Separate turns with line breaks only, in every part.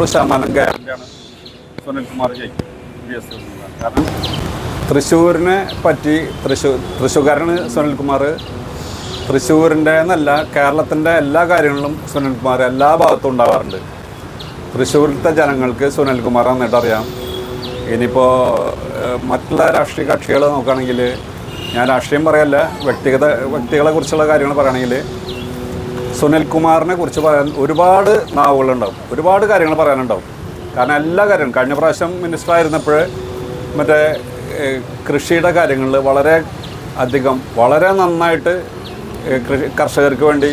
നൂറ് ശതമാനം ഗ്യാരണ്ടിയാണ് സുനിൽകുമാർ ജയിക്കും. വി എസ് കാരണം തൃശ്ശൂരിനെ പറ്റി തൃശ്ശൂർ തൃശ്ശൂർക്കാരന് സുനിൽകുമാർ. തൃശ്ശൂരിന്റെ എന്നല്ല കേരളത്തിന്റെ എല്ലാ കാര്യങ്ങളിലും സുനിൽകുമാർ എല്ലാ ഭാഗത്തും ഉണ്ടാവാറുണ്ട്. തൃശ്ശൂരിലത്തെ ജനങ്ങൾക്ക് സുനിൽകുമാർ എന്നിട്ട് അറിയാം. ഇനിയിപ്പോൾ മറ്റുള്ള രാഷ്ട്രീയ കക്ഷികൾ നോക്കുകയാണെങ്കിൽ ഞാൻ രാഷ്ട്രീയം പറയല്ല വ്യക്തിഗത വ്യക്തികളെ കുറിച്ചുള്ള കാര്യങ്ങൾ പറയുകയാണെങ്കിൽ സുനിൽകുമാറിനെ കുറിച്ച് പറയാൻ ഒരുപാട് നാവുകളുണ്ടാവും. ഒരുപാട് കാര്യങ്ങൾ പറയാനുണ്ടാവും. കാരണം എല്ലാ കാര്യവും കഴിഞ്ഞ പ്രാവശ്യം മിനിസ്റ്റർ ആയിരുന്നപ്പോൾ മറ്റേ കൃഷിയുടെ കാര്യങ്ങളിൽ വളരെ അധികം വളരെ നന്നായിട്ട് കർഷകർക്ക് വേണ്ടി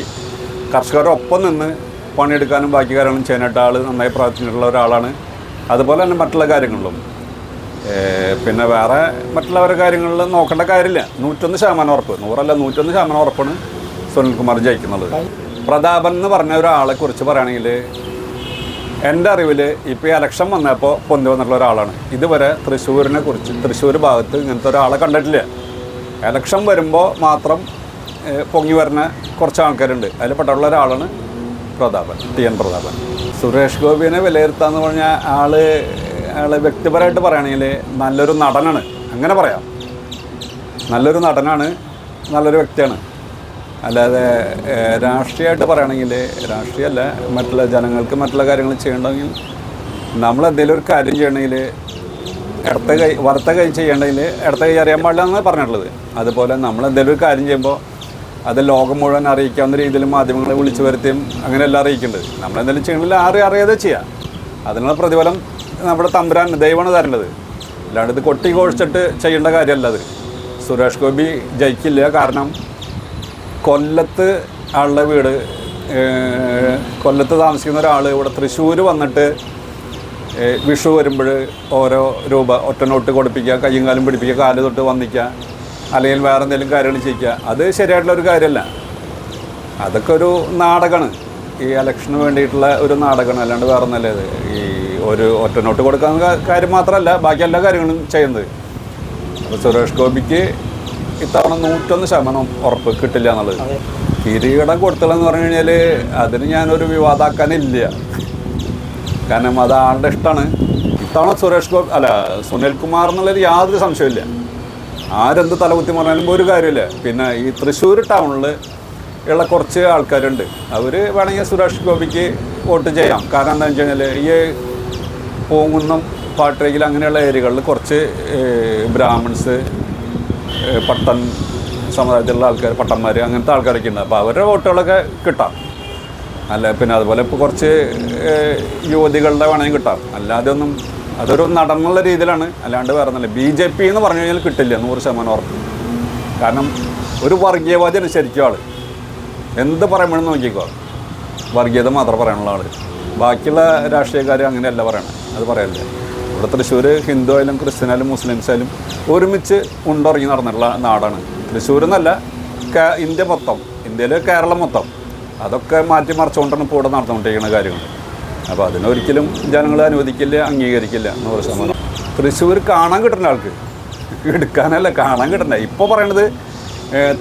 കർഷകരൊപ്പം നിന്ന് പണിയെടുക്കാനും ബാക്കി കാര്യങ്ങളും ചെയ്യാനായിട്ട് ആൾ നന്നായി പ്രാർത്ഥിച്ചിട്ടുള്ള ഒരാളാണ്. അതുപോലെ തന്നെ മറ്റുള്ള കാര്യങ്ങളിലും. പിന്നെ വേറെ മറ്റുള്ളവരുടെ കാര്യങ്ങളിൽ നോക്കേണ്ട കാര്യമില്ല. നൂറ്റൊന്ന് ശതമാനം ഉറപ്പ്. നൂറല്ല നൂറ്റൊന്ന് ശതമാനം ഉറപ്പാണ് സുനിൽകുമാർ ജയിക്കുന്നത്. പ്രതാപൻ എന്ന് പറഞ്ഞ ഒരാളെ കുറിച്ച് പറയുകയാണെങ്കിൽ എന്റെ അറിവിൽ ഇപ്പോൾ ഈ ഇലക്ഷൻ വന്നപ്പോൾ പൊന്തി വന്നിട്ടുള്ള ഒരാളാണ്. ഇതുവരെ തൃശ്ശൂരിനെ കുറിച്ച് തൃശ്ശൂർ ഭാഗത്ത് ഇങ്ങനത്തെ ഒരാളെ കണ്ടിട്ടില്ല. ഇലക്ഷൻ വരുമ്പോൾ മാത്രം പൊങ്ങി വരുന്ന കുറച്ച് ആൾക്കാരുണ്ട്. അതിൽ പെട്ടുള്ള ഒരാളാണ് പ്രതാപൻ ടി എൻ പ്രതാപൻ. സുരേഷ് ഗോപിനെ വിലയിരുത്താന്ന് പറഞ്ഞാൽ ആൾ ആൾ വ്യക്തിപരമായിട്ട് പറയുകയാണെങ്കിൽ നല്ലൊരു നടനാണ്. അങ്ങനെ പറയാം. നല്ലൊരു നടനാണ് നല്ലൊരു വ്യക്തിയാണ്. അല്ലാതെ രാഷ്ട്രീയമായിട്ട് പറയുകയാണെങ്കിൽ രാഷ്ട്രീയമല്ല മറ്റുള്ള ജനങ്ങൾക്ക് മറ്റുള്ള കാര്യങ്ങൾ ചെയ്യണമെങ്കിൽ നമ്മൾ എന്തെങ്കിലും ഒരു കാര്യം ചെയ്യണമെങ്കിൽ ഇടത്ത കൈ വറുത്ത കൈ ചെയ്യണമെങ്കിൽ ഇടത്ത കൈ അറിയാൻ പാടില്ല എന്നാണ് പറഞ്ഞിട്ടുള്ളത്. അതുപോലെ നമ്മൾ എന്തെങ്കിലും ഒരു കാര്യം ചെയ്യുമ്പോൾ അത് ലോകം മുഴുവൻ അറിയിക്കാവുന്ന രീതിയിൽ മാധ്യമങ്ങളെ വിളിച്ചു വരുത്തിയും അങ്ങനെയെല്ലാം അറിയിക്കേണ്ടത്. നമ്മൾ എന്തെങ്കിലും ചെയ്യണമെങ്കിൽ ആരും അറിയാതെ ചെയ്യാം. അതിനുള്ള പ്രതിഫലം നമ്മുടെ തമ്പുരാൻ ദൈവമാണ് തരേണ്ടത്. അല്ലാണ്ട് ഇത് കൊട്ടി കോഴിച്ചിട്ട് ചെയ്യേണ്ട കാര്യമല്ല അത്. സുരേഷ് ഗോപി ജയിക്കില്ല കാരണം കൊല്ലത്ത് ആളുടെ വീട് കൊല്ലത്ത് താമസിക്കുന്ന ഒരാൾ ഇവിടെ തൃശ്ശൂർ വന്നിട്ട് വിഷു വരുമ്പോൾ ഓരോ രൂപ ഒറ്റ നോട്ട് കൊടുപ്പിക്കുക കയ്യും കാലും പിടിപ്പിക്കുക കാൽ തൊട്ട് വന്നിക്കുക അല്ലെങ്കിൽ വേറെ എന്തെങ്കിലും കാര്യങ്ങൾ ചെയ്യിക്കുക. അത് ശരിയായിട്ടുള്ള ഒരു കാര്യമല്ല. അതൊക്കെ ഒരു നാടകമാണ്. ഈ ഇലക്ഷന് വേണ്ടിയിട്ടുള്ള ഒരു നാടകമാണ്. അല്ലാണ്ട് വേറെ ഒന്നല്ല ഇത്. ഈ ഒരു ഒറ്റ നോട്ട് കൊടുക്കുന്ന കാര്യം മാത്രമല്ല ബാക്കി എല്ലാ കാര്യങ്ങളും ചെയ്യുന്നത്. അപ്പോൾ സുരേഷ് ഗോപിക്ക് ഇത്തവണ നൂറ്റൊന്ന് ശതമാനം ഉറപ്പ് കിട്ടില്ല എന്നുള്ളത്. കിരീടം കൊടുത്തതെന്ന് പറഞ്ഞു കഴിഞ്ഞാൽ അതിന് ഞാനൊരു വിവാദാക്കാനില്ല. കാരണം അത് ആളുടെ ഇഷ്ടമാണ് ഇത്തവണ സുരേഷ് ഗോപി അല്ല സുനിൽ കുമാർ എന്നുള്ളൊരു യാതൊരു സംശയമില്ല ആരെന്ത് തലകുത്തി പറഞ്ഞാലും ഒരു കാര്യമില്ല. പിന്നെ ഈ തൃശ്ശൂർ ടൗണിൽ ഉള്ള കുറച്ച് ആൾക്കാരുണ്ട്. അവർ വേണമെങ്കിൽ സുരേഷ് ഗോപിക്ക് വോട്ട് ചെയ്യാം. കാരണം എന്താണെന്ന് വെച്ച് കഴിഞ്ഞാൽ ഈ പൂങ്കുന്നം പാട്ടേക്കിൽ അങ്ങനെയുള്ള ഏരിയകളിൽ കുറച്ച് ബ്രാഹ്മിൺസ് പട്ടൻ സമുദായത്തിലുള്ള ആൾക്കാർ പട്ടന്മാർ അങ്ങനത്തെ ആൾക്കാരൊക്കെ ഉണ്ട്. അപ്പോൾ അവരുടെ വോട്ടുകളൊക്കെ കിട്ടാം. അല്ല പിന്നെ അതുപോലെ ഇപ്പോൾ കുറച്ച് യുവതികളുടെ വേണമെങ്കിൽ കിട്ടാം. അല്ലാതെ ഒന്നും അതൊരു നടന്നുള്ള രീതിയിലാണ്. അല്ലാണ്ട് വേറെ ഒന്നുമില്ല ബി ജെ പി എന്ന് പറഞ്ഞു കഴിഞ്ഞാൽ കിട്ടില്ല നൂറ് ശതമാനം ഉറപ്പ്. കാരണം ഒരു വർഗീയവാദിയാണ് ശരിക്കും ആൾ എന്ത് പറയുമ്പോഴും നോക്കിക്കോ. വർഗീയത മാത്രം പറയാനുള്ള ആൾ ബാക്കിയുള്ള രാഷ്ട്രീയക്കാർ അങ്ങനെയല്ല പറയണത് അത് പറയല്ലേ. ഇവിടെ തൃശ്ശൂർ ഹിന്ദു ആയാലും ക്രിസ്ത്യൻ ആയാലും മുസ്ലിംസ് ആയാലും ഒരുമിച്ച് ഉണ്ടിറങ്ങി നടന്നിട്ടുള്ള നാടാണ്. തൃശ്ശൂർ എന്നല്ല ഇന്ത്യ മൊത്തം ഇന്ത്യയിൽ കേരളം മൊത്തം. അതൊക്കെ മാറ്റി മറിച്ചുകൊണ്ടാണ് ഇപ്പോൾ ഇവിടെ നടന്നുകൊണ്ടിരിക്കുന്ന കാര്യങ്ങൾ. അപ്പോൾ അതിനൊരിക്കലും ജനങ്ങൾ അനുവദിക്കില്ല അംഗീകരിക്കില്ല നൂറ് ശതമാനം തൃശ്ശൂർ കാണാൻ കിട്ടുന്ന ആൾക്ക്. എടുക്കാനല്ല കാണാൻ കിട്ടണ്ട ഇപ്പോൾ പറയണത്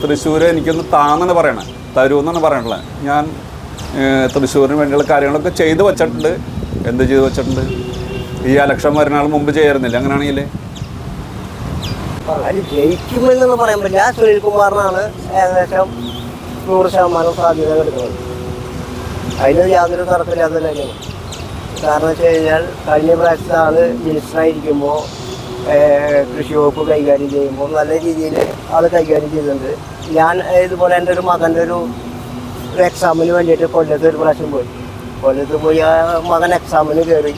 തൃശ്ശൂർ എനിക്കൊന്ന് താന്നാണ് പറയണത്. തരൂ എന്നാണ് പറയണത് ഞാൻ തൃശ്ശൂരിന് വേണ്ടിയുള്ള കാര്യങ്ങളൊക്കെ ചെയ്തു വച്ചിട്ടുണ്ട്. എന്ത് ചെയ്തു വച്ചിട്ടുണ്ട്? ഈ ഇലക്ഷൻ വരുന്ന മുമ്പ് ചെയ്യാറുന്നില്ല അങ്ങനെയാണെങ്കിൽ
ജയിക്കുമെന്നൊന്നും പറയാൻ പറ്റില്ല. സുനിൽ കുമാറിനാണ് ഏകദേശം നൂറ് ശതമാനം സാധ്യത എടുക്കുന്നത് അതിന് യാതൊരു തർക്കമില്ലാത്ത കാരണം വെച്ച് കഴിഞ്ഞാൽ കഴിഞ്ഞ പ്രാവശ്യത്തെ ആൾ മിനിസ്റ്ററായിരിക്കുമ്പോൾ കൃഷി വകുപ്പ് കൈകാര്യം ചെയ്യുമ്പോൾ നല്ല രീതിയിൽ ആൾ കൈകാര്യം ചെയ്തിട്ടുണ്ട്. ഞാൻ ഇതുപോലെ എന്റെ ഒരു മകന്റെ ഒരു എക്സാമിന് വേണ്ടിയിട്ട് കൊല്ലത്ത് ഒരു പ്രാവശ്യം പോയി. കൊല്ലത്ത് പോയി ആ മകൻ എക്സാമിന് കയറി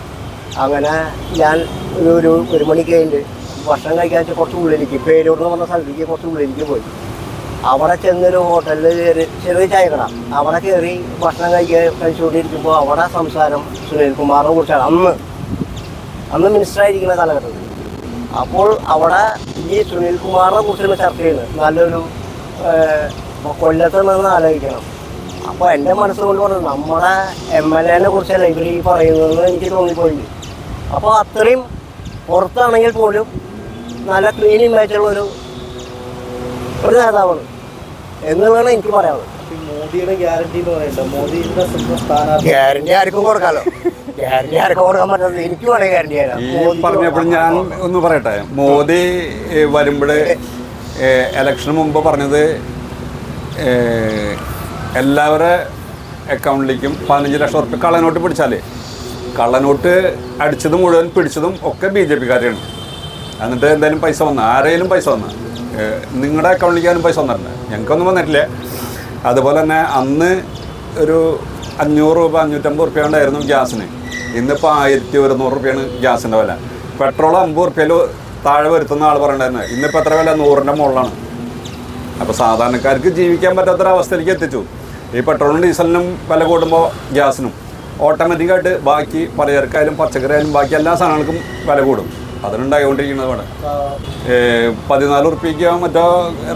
അങ്ങനെ ഞാൻ ഒരു ഒരു ഒരു മണി കഴിഞ്ഞിട്ട് ഭക്ഷണം കഴിക്കാൻ വെച്ചാൽ കുറച്ച് ഉള്ളിലേക്ക് പേരൂർ എന്ന് പറഞ്ഞ സ്ഥലത്തേക്ക് കുറച്ച് ഉള്ളിലേക്ക് പോയി. അവിടെ ചെന്നൊരു ഹോട്ടലിൽ കയറി ചെറിയ ചായക്കട അവിടെ കയറി ഭക്ഷണം കഴിക്കാൻ കഴിച്ചുകൊണ്ടിരിക്കുമ്പോൾ അവിടെ സംസാരം സുനിൽകുമാറിനെ കുറിച്ചാണ്. അന്ന് അന്ന് മിനിസ്റ്റർ ആയിരിക്കുന്ന കാലഘട്ടത്തിൽ. അപ്പോൾ അവിടെ ഈ സുനിൽകുമാറിനെ കുറിച്ചുള്ള ചർച്ച ചെയ്യുന്നത് നല്ലൊരു കൊല്ലത്ത് നിന്ന് ആലോചിക്കണം. അപ്പോൾ എന്റെ മനസ്സുകൊണ്ട് പറഞ്ഞു നമ്മുടെ എം എൽ എനെ കുറിച്ചല്ല ഇവർ ഈ പറയുന്നത് എനിക്ക് തോന്നിപ്പോയി അപ്പോൾ അത്രയും പുറത്താണെങ്കിൽ പോലും നല്ല ക്ലീൻ ഇമേജുള്ള ഒരു ഒരു നേതാവാണ്. എന്നുള്ളതാണ് എനിക്ക് പറയാനുള്ളത്.
മോദിയുടെ ഗ്യാരണ്ടി എന്ന് പറയണ്ട. മോദിയുടെ സ്ഥാനാർത്ഥി.
ഗ്യാരണ്ടി ആർക്കും കൊടുക്കാലോ. ഗ്യാരണ്ടി ആർക്കും കൊടുക്കാൻ പറ്റുന്നത് എനിക്ക് വേണേ ഗ്യാരണ്ടി തരാം
പറഞ്ഞപ്പോൾ ഞാൻ ഒന്ന് പറയട്ടെ. മോദി വരുമ്പോൾ ഇലക്ഷന് മുമ്പ് പറഞ്ഞത് എല്ലാവരുടെ അക്കൗണ്ടിലേക്കും പതിനഞ്ച് ലക്ഷം ഉറുപ്പ്യ കള്ളനോട്ട് പിടിച്ചാലേ. കള്ളനോട്ട് അടിച്ചതും മുഴുവൻ പിടിച്ചതും ഒക്കെ ബി ജെ പിക്കാരെയാണ് എന്നിട്ട് എന്തായാലും പൈസ വന്ന. ആരെങ്കിലും പൈസ വന്ന. നിങ്ങളുടെ അക്കൗണ്ടിലേക്കാനും പൈസ വന്നിട്ടുണ്ട്. ഞങ്ങൾക്കൊന്നും വന്നിട്ടില്ല. അതുപോലെ തന്നെ അന്ന് ഒരു അഞ്ഞൂറ് രൂപ അഞ്ഞൂറ്റമ്പത് റുപ്യ ഉണ്ടായിരുന്നു ഗ്യാസിന്. ഇന്നിപ്പോൾ ആയിരത്തി ഒരുന്നൂറ് റുപ്യാണ് ഗ്യാസിന്റെ വില. പെട്രോൾ അമ്പത് റുപ്യയിൽ താഴെ വരുത്തുന്ന ആൾ പറയണ്ടായിരുന്നു ഇന്നിപ്പോൾ എത്ര വില? നൂറിന്റെ മുകളിലാണ്. അപ്പോൾ സാധാരണക്കാർക്ക് ജീവിക്കാൻ പറ്റാത്തൊരവസ്ഥയിലേക്ക് എത്തിച്ചു. ഈ പെട്രോളിനും ഡീസലിനും വില കൂടുമ്പോൾ ഗ്യാസിനും ഓട്ടോമാറ്റിക്കായിട്ട് ബാക്കി പലചരക്കായാലും പച്ചക്കറി ആയാലും ബാക്കി എല്ലാ സാധനങ്ങൾക്കും വില കൂടും. അതിനുണ്ടായിക്കൊണ്ടിരിക്കുന്നത് ഇവിടെ. ഏ, പതിനാല് ഉറുപ്പ്യക്കോ മറ്റോ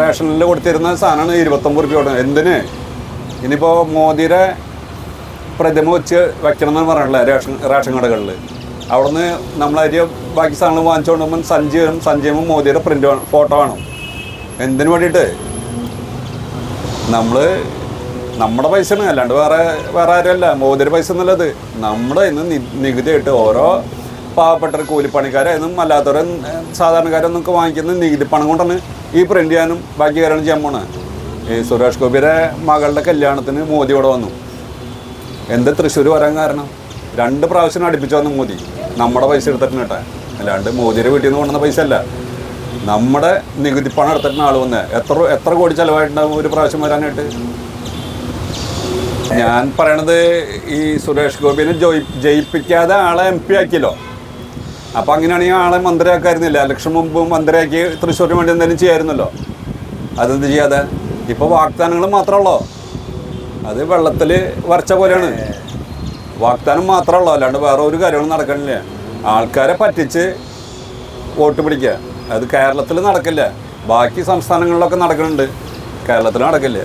റേഷനിൽ കൊടുത്തിരുന്ന സാധനമാണ് ഇരുപത്തൊമ്പത് റുപ്യ കൊടുക്കുന്നത് എന്തിന്? ഇനിയിപ്പോൾ മോദിയുടെ പ്രതിമ വെച്ച് വെക്കണം എന്ന് പറഞ്ഞിട്ടില്ല റേഷൻ റേഷൻ കടകളിൽ അവിടുന്ന് നമ്മളരി ബാക്കി സാധനങ്ങൾ വാങ്ങിച്ചുകൊണ്ട് പോകുമ്പോൾ സഞ്ചി ചെയ്യുമ്പോൾ മോദിയുടെ പ്രിന്റ് ഫോട്ടോ വേണം. എന്തിനു വേണ്ടിയിട്ട്? നമ്മൾ നമ്മുടെ പൈസയാണ് അല്ലാണ്ട് വേറെ വേറെ ആരുമല്ല. മോദിയുടെ പൈസ എന്നുള്ളത് നമ്മുടെ ഇന്ന് നികുതി നികുതിയായിട്ട് ഓരോ പാവപ്പെട്ട കൂലിപ്പണിക്കാരായാലും അല്ലാത്തവരും സാധാരണക്കാരും ഒക്കെ വാങ്ങിക്കുന്ന നികുതി പണം കൊണ്ടാണ് ഈ പ്രിന്റ് ചെയ്യാനും ബാക്കി കാര്യങ്ങളും ചെയ്യാൻ പോണത് ഈ സുരേഷ് ഗോപിയുടെ മകളുടെ കല്യാണത്തിന് മോദി ഇവിടെ വന്നു. എന്ത് തൃശ്ശൂർ വരാൻ കാരണം? രണ്ട് പ്രാവശ്യം അടുപ്പിച്ചു വന്നു മോദി. നമ്മുടെ പൈസ എടുത്തിട്ടുണ്ട് കേട്ടോ. അല്ലാണ്ട് മോദിയുടെ വീട്ടിൽ നിന്ന് കൊണ്ടുവന്ന പൈസ അല്ല. നമ്മുടെ നികുതി പണം എടുത്തിട്ടാണ് ആൾ വന്നത് എത്ര എത്ര കോടി ചിലവായിട്ടുണ്ടാവും ഒരു പ്രാവശ്യം വരാനായിട്ട്? ഞാൻ പറയണത് ഈ സുരേഷ് ഗോപിനെ ജോയി ജയിപ്പിക്കാതെ ആളെ എം പി ആക്കിയല്ലോ. അപ്പം അങ്ങനെയാണെങ്കിൽ ആളെ മന്ത്രിയാക്കായിരുന്നില്ല. ഇലക്ഷൻ മുമ്പ് മന്ത്രിയാക്കി തൃശ്ശൂരിന് വേണ്ടി എന്തെങ്കിലും ചെയ്യായിരുന്നല്ലോ. അതെന്ത് ചെയ്യാതെ? ഇപ്പോൾ വാഗ്ദാനങ്ങൾ മാത്രമല്ലോ അത് വെള്ളത്തിൽ വരച്ച പോലെയാണ്. വാഗ്ദാനം മാത്രമല്ലോ അല്ലാണ്ട് വേറെ ഒരു കാര്യങ്ങളും നടക്കണില്ല. ആൾക്കാരെ പറ്റിച്ച് വോട്ട് പിടിക്കുക അത് കേരളത്തിൽ നടക്കില്ല. ബാക്കി സംസ്ഥാനങ്ങളിലൊക്കെ നടക്കുന്നുണ്ട് കേരളത്തിൽ നടക്കില്ല.